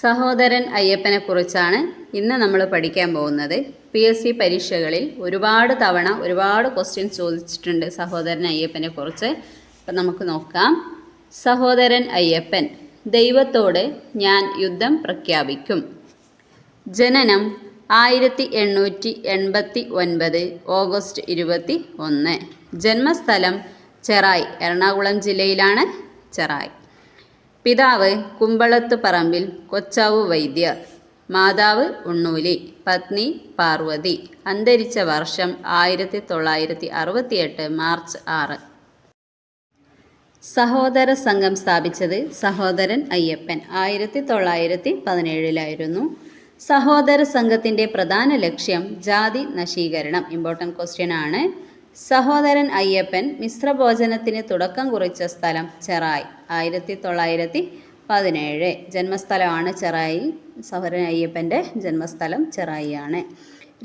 സഹോദരൻ അയ്യപ്പനെ കുറിച്ചാണ് ഇന്ന് നമ്മൾ പഠിക്കാൻ പോകുന്നത്. പി എസ് സി പരീക്ഷകളിൽ ഒരുപാട് തവണ ഒരുപാട് ക്വസ്റ്റ്യൻ ചോദിച്ചിട്ടുണ്ട് സഹോദരൻ അയ്യപ്പനെക്കുറിച്ച് അപ്പം നമുക്ക് നോക്കാം. സഹോദരൻ അയ്യപ്പൻ ദൈവത്തോട് ഞാൻ യുദ്ധം പ്രഖ്യാപിക്കും. ജനനം ആയിരത്തി എണ്ണൂറ്റി എൺപത്തി ഒൻപത് ഓഗസ്റ്റ് ഇരുപത്തി ഒന്ന് ജന്മസ്ഥലം ചെറായി എറണാകുളം ജില്ലയിലാണ് ചെറായി. പിതാവ് കുമ്പളത്ത് പറമ്പിൽ കൊച്ചാവ് വൈദ്യർ. മാതാവ് ഉണ്ണൂലി. പത്നി പാർവതി. അന്തരിച്ച വർഷം ആയിരത്തി തൊള്ളായിരത്തി അറുപത്തിയെട്ട് മാർച്ച് ആറ്. സഹോദര സംഘം സ്ഥാപിച്ചത് സഹോദരൻ അയ്യപ്പൻ. ആയിരത്തി തൊള്ളായിരത്തി പതിനേഴിലായിരുന്നു സഹോദര സംഘത്തിന്റെ പ്രധാന ലക്ഷ്യം ജാതി നശീകരണം. ഇമ്പോർട്ടന്റ് ക്വസ്റ്റ്യൻ ആണ്. സഹോദരൻ അയ്യപ്പൻ മിശ്രഭോജനത്തിന് തുടക്കം കുറിച്ച സ്ഥലം ചെറായി. ആയിരത്തി തൊള്ളായിരത്തി പതിനേഴ് ജന്മസ്ഥലമാണ് ചെറായി. സഹോദരൻ അയ്യപ്പന്റെ ജന്മസ്ഥലം ചെറായിയാണ്.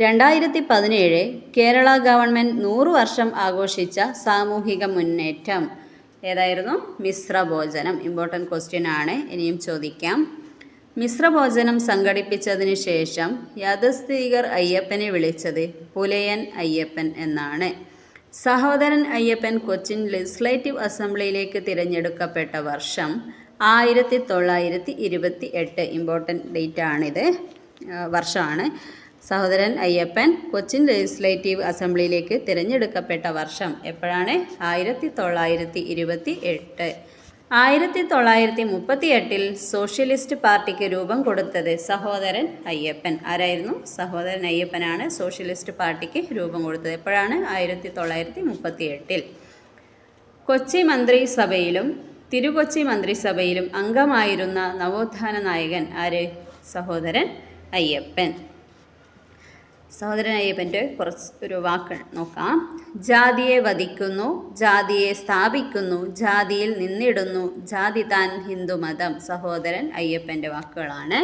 രണ്ടായിരത്തി പതിനേഴ് കേരള ഗവൺമെന്റ് നൂറ് വർഷം ആഘോഷിച്ച സാമൂഹിക മുന്നേറ്റം. ഏതായിരുന്നു? മിശ്രഭോജനം. ഇമ്പോർട്ടന്റ് ക്വസ്റ്റ്യൻ ആണ്. ഇനിയും ചോദിക്കാം. മിശ്രഭോജനം സംഘടിപ്പിച്ചതിന് ശേഷം യാദസ്ഥിതികർ അയ്യപ്പനെ വിളിച്ചത് പുലയൻ അയ്യപ്പൻ എന്നാണ്. സഹോദരൻ അയ്യപ്പൻ കൊച്ചിൻ ലെജിസ്ലേറ്റീവ് അസംബ്ലിയിലേക്ക് തിരഞ്ഞെടുക്കപ്പെട്ട വർഷം ആയിരത്തി തൊള്ളായിരത്തി ഇരുപത്തി എട്ട് ഇമ്പോർട്ടന്റ് ഡേറ്റ് ആണിത് വർഷമാണ്. സഹോദരൻ അയ്യപ്പൻ കൊച്ചിൻ ലെജിസ്ലേറ്റീവ് അസംബ്ലിയിലേക്ക് തിരഞ്ഞെടുക്കപ്പെട്ട വർഷം എപ്പോഴാണ്? ആയിരത്തി തൊള്ളായിരത്തി ഇരുപത്തി എട്ട് ആയിരത്തി തൊള്ളായിരത്തി മുപ്പത്തി എട്ടിൽ സോഷ്യലിസ്റ്റ് പാർട്ടിക്ക് രൂപം കൊടുത്തത് സഹോദരൻ അയ്യപ്പൻ. ആരായിരുന്നു? സഹോദരൻ അയ്യപ്പനാണ് സോഷ്യലിസ്റ്റ് പാർട്ടിക്ക് രൂപം കൊടുത്തത്. എപ്പോഴാണ്? ആയിരത്തി തൊള്ളായിരത്തി മുപ്പത്തി എട്ടിൽ കൊച്ചി മന്ത്രിസഭയിലും തിരുകൊച്ചി മന്ത്രിസഭയിലും അംഗമായിരുന്ന നവോത്ഥാന നായകൻ ആര്? സഹോദരൻ അയ്യപ്പൻ. സഹോദരൻ അയ്യപ്പന്റെ കുറച്ച് ഒരു വാക്ക് നോക്കാം. ജാതിയെ വധിക്കുന്നു ജാതിയെ സ്ഥാപിക്കുന്നു ജാതിയിൽ നിന്നിടുന്നു ജാതി താൻ ഹിന്ദുമതം സഹോദരൻ അയ്യപ്പന്റെ വാക്കുകളാണ്.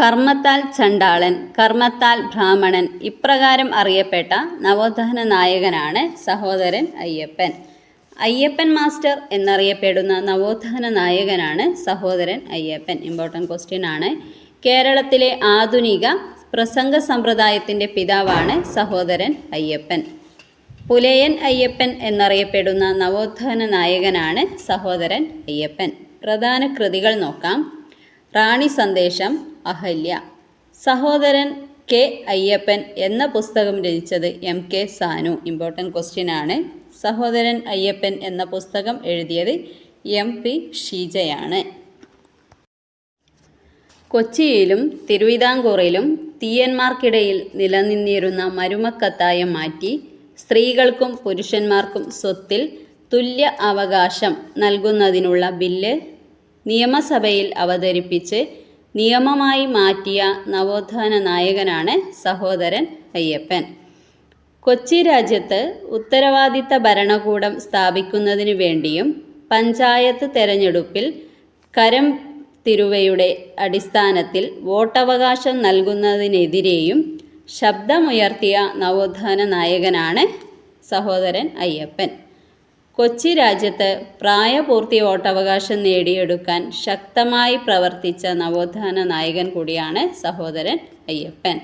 കർമ്മത്താൽ ചണ്ടാളൻ കർമ്മത്താൽ ബ്രാഹ്മണൻ ഇപ്രകാരം അറിയപ്പെട്ട നവോത്ഥാന നായകനാണ് സഹോദരൻ അയ്യപ്പൻ. അയ്യപ്പൻ മാസ്റ്റർ എന്നറിയപ്പെടുന്ന നവോത്ഥാന നായകനാണ് സഹോദരൻ അയ്യപ്പൻ. ഇമ്പോർട്ടന്റ് ക്വസ്റ്റ്യൻ ആണ്. കേരളത്തിലെ ആധുനിക പ്രസംഗ സമ്പ്രദായത്തിന്റെ പിതാവാണ് സഹോദരൻ അയ്യപ്പൻ. പുലയൻ അയ്യപ്പൻ എന്നറിയപ്പെടുന്ന നവോത്ഥാന നായകനാണ് സഹോദരൻ അയ്യപ്പൻ. പ്രധാന കൃതികൾ നോക്കാം. റാണി സന്ദേശം അഹല്യ. സഹോദരൻ കെ അയ്യപ്പൻ എന്ന പുസ്തകം രചിച്ചത് M K Sanu. Important question ആണ്. സഹോദരൻ അയ്യപ്പൻ എന്ന പുസ്തകം എഴുതിയത് എം പി ഷീജയാണ്. കൊച്ചിയിലും തിരുവിതാംകൂറിലും തീയന്മാർക്കിടയിൽ നിലനിന്നിരുന്ന മരുമക്കത്തായം മാറ്റി സ്ത്രീകൾക്കും പുരുഷന്മാർക്കും സ്വത്തിൽ തുല്യ അവകാശം നൽകുന്നതിനുള്ള ബില്ല് നിയമസഭയിൽ അവതരിപ്പിച്ച് നിയമമായി മാറ്റിയ നവോത്ഥാന നായകനാണ് സഹോദരൻ അയ്യപ്പൻ. കൊച്ചി രാജ്യത്ത് ഉത്തരവാദിത്ത ഭരണകൂടം സ്ഥാപിക്കുന്നതിനു വേണ്ടിയും പഞ്ചായത്ത് തെരഞ്ഞെടുപ്പിൽ കരം തിരുവയുടെ അടിസ്ഥാനത്തിൽ വോട്ടവകാശം നൽകുന്നതിനെതിരെയും ശബ്ദമുയർത്തിയ നവോത്ഥാന നായകനാണ് സഹോദരൻ അയ്യപ്പൻ. കൊച്ചി രാജ്യത്ത് പ്രായപൂർത്തി വോട്ടവകാശം നേടിയെടുക്കാൻ ശക്തമായി പ്രവർത്തിച്ച നവോത്ഥാന നായകൻ കൂടിയാണ് സഹോദരൻ അയ്യപ്പൻ.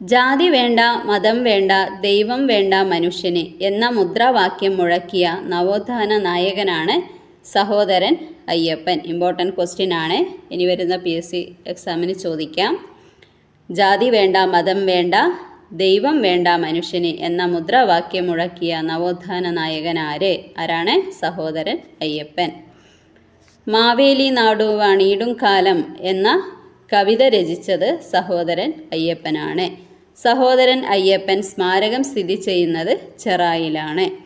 ജാതി വേണ്ട മതം വേണ്ട ദൈവം വേണ്ട മനുഷ്യന് എന്ന മുദ്രാവാക്യം മുഴക്കിയ നവോത്ഥാന നായകനാണ് സഹോദരൻ അയ്യപ്പൻ. ഇമ്പോർട്ടന്റ് ക്വസ്റ്റ്യൻ ആണ്. ഇനി വരുന്ന പി എസ് സി എക്സാമിന് ചോദിക്കാം. ജാതി വേണ്ട മതം വേണ്ട ദൈവം വേണ്ട മനുഷ്യന് എന്ന മുദ്രാവാക്യം മുഴക്കിയ നവോത്ഥാന നായകൻ ആര്? ആരാണ്? സഹോദരൻ അയ്യപ്പൻ. മാവേലി നാടുവാണീടും കാലം എന്ന കവിത രചിച്ചത് സഹോദരൻ അയ്യപ്പനാണ്. സഹോദരൻ അയ്യപ്പൻ സ്മാരകം സ്ഥിതി ചെയ്യുന്നത് ചെറായിലാണ്.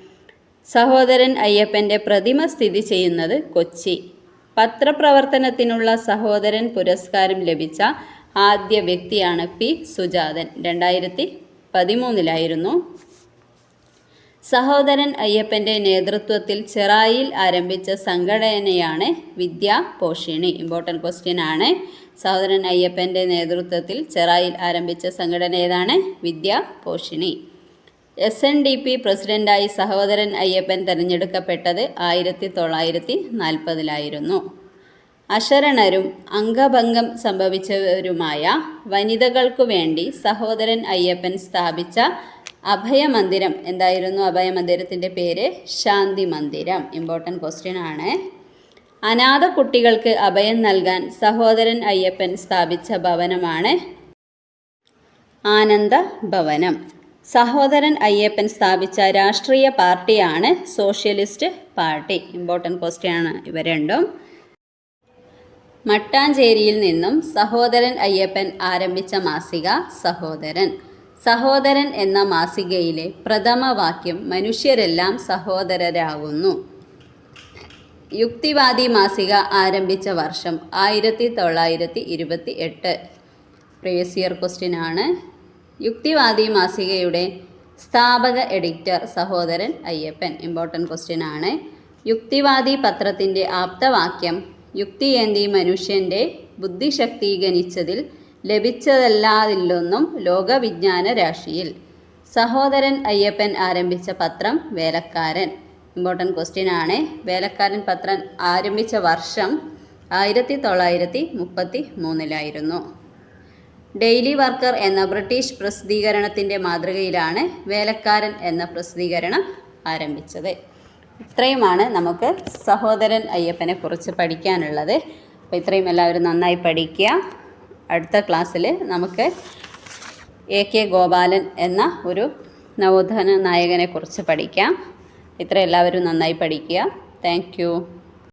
സഹോദരൻ അയ്യപ്പന്റെ പ്രതിമ സ്ഥിതി ചെയ്യുന്നത് കൊച്ചി. പത്രപ്രവർത്തനത്തിനുള്ള സഹോദരൻ പുരസ്കാരം ലഭിച്ച ആദ്യ വ്യക്തിയാണ് പി. സുജാതൻ. രണ്ടായിരത്തി പതിമൂന്നിലായിരുന്നു. സഹോദരൻ അയ്യപ്പന്റെ നേതൃത്വത്തിൽ ചെറായിൽ ആരംഭിച്ച സംഘടനയാണ് വിദ്യാ പോഷിണി. ഇമ്പോർട്ടന്റ് ക്വസ്റ്റ്യൻ ആണ്. സഹോദരൻ അയ്യപ്പന്റെ നേതൃത്വത്തിൽ ചെറായിൽ ആരംഭിച്ച സംഘടന ഏതാണ്? Vidya Poshini. S N D P പ്രസിഡന്റായി സഹോദരൻ അയ്യപ്പൻ തിരഞ്ഞെടുക്കപ്പെട്ടത് ആയിരത്തി തൊള്ളായിരത്തി നാൽപ്പതിലായിരുന്നു അശരണരും അംഗഭംഗം സംഭവിച്ചവരുമായ വനിതകൾക്കു വേണ്ടി സഹോദരൻ അയ്യപ്പൻ സ്ഥാപിച്ച അഭയമന്ദിരം എന്തായിരുന്നു? അഭയമന്ദിരത്തിന്റെ പേര് ശാന്തി മന്ദിരം. ഇമ്പോർട്ടന്റ് ക്വസ്റ്റ്യൻ ആണ്. അനാഥ കുട്ടികൾക്ക് അഭയം നൽകാൻ സഹോദരൻ അയ്യപ്പൻ സ്ഥാപിച്ച ഭവനമാണ് ആനന്ദ ഭവനം. സഹോദരൻ അയ്യപ്പൻ സ്ഥാപിച്ച രാഷ്ട്രീയ പാർട്ടിയാണ് സോഷ്യലിസ്റ്റ് പാർട്ടി. ഇമ്പോർട്ടന്റ് ക്വസ്റ്റ്യൻ ആണ് ഇവ രണ്ടും. മട്ടാഞ്ചേരിയിൽ നിന്നും സഹോദരൻ അയ്യപ്പൻ ആരംഭിച്ച മാസിക സഹോദരൻ. സഹോദരൻ എന്ന മാസികയിലെ പ്രഥമ വാക്യം മനുഷ്യരെല്ലാം സഹോദരരാകുന്നു. യുക്തിവാദി മാസിക ആരംഭിച്ച വർഷം ആയിരത്തി തൊള്ളായിരത്തി ഇരുപത്തി എട്ട്. പ്രീവിയസ് ഇയർ ക്വസ്റ്റ്യൻ ആണ്. യുക്തിവാദി മാസികയുടെ സ്ഥാപക editor Sahodaran Ayyappan. Important question ആണ്. യുക്തിവാദി പത്രത്തിന്റെ ആപ്തവാക്യം യുക്തിയേന്തി മനുഷ്യന്റെ ബുദ്ധിശക്തി ഗണിച്ചതിൽ ലഭിച്ചതല്ലാതില്ലൊന്നും ലോകവിജ്ഞാന രാശിയിൽ. സഹോദരൻ അയ്യപ്പൻ ആരംഭിച്ച പത്രം വേലക്കാരൻ. ഇമ്പോർട്ടന്റ് ക്വസ്റ്റ്യൻ ആണ്. വേലക്കാരൻ പത്രം ആരംഭിച്ച വർഷം ആയിരത്തി തൊള്ളായിരത്തി മുപ്പത്തി മൂന്നിലായിരുന്നു. ഡെയിലി വർക്കർ എന്ന ബ്രിട്ടീഷ് പ്രസിദ്ധീകരണത്തിന്റെ മാതൃകയിലാണ് വേലക്കാരൻ എന്ന പ്രസിദ്ധീകരണം ആരംഭിച്ചത്. ഇത്രയുമാണ് നമുക്ക് സഹോദരൻ അയ്യപ്പനെ കുറിച്ച് പഠിക്കാനുള്ളത്. അപ്പോൾ ഇത്രയും എല്ലാവരും നന്നായി പഠിക്കുക. അടുത്ത ക്ലാസ്സിൽ നമുക്ക് എ കെ ഗോപാലൻ എന്ന ഒരു നവോത്ഥാന നായകനെക്കുറിച്ച് പഠിക്കാം. ഇത്ര എല്ലാവരും നന്നായി പഠിക്കുക. താങ്ക്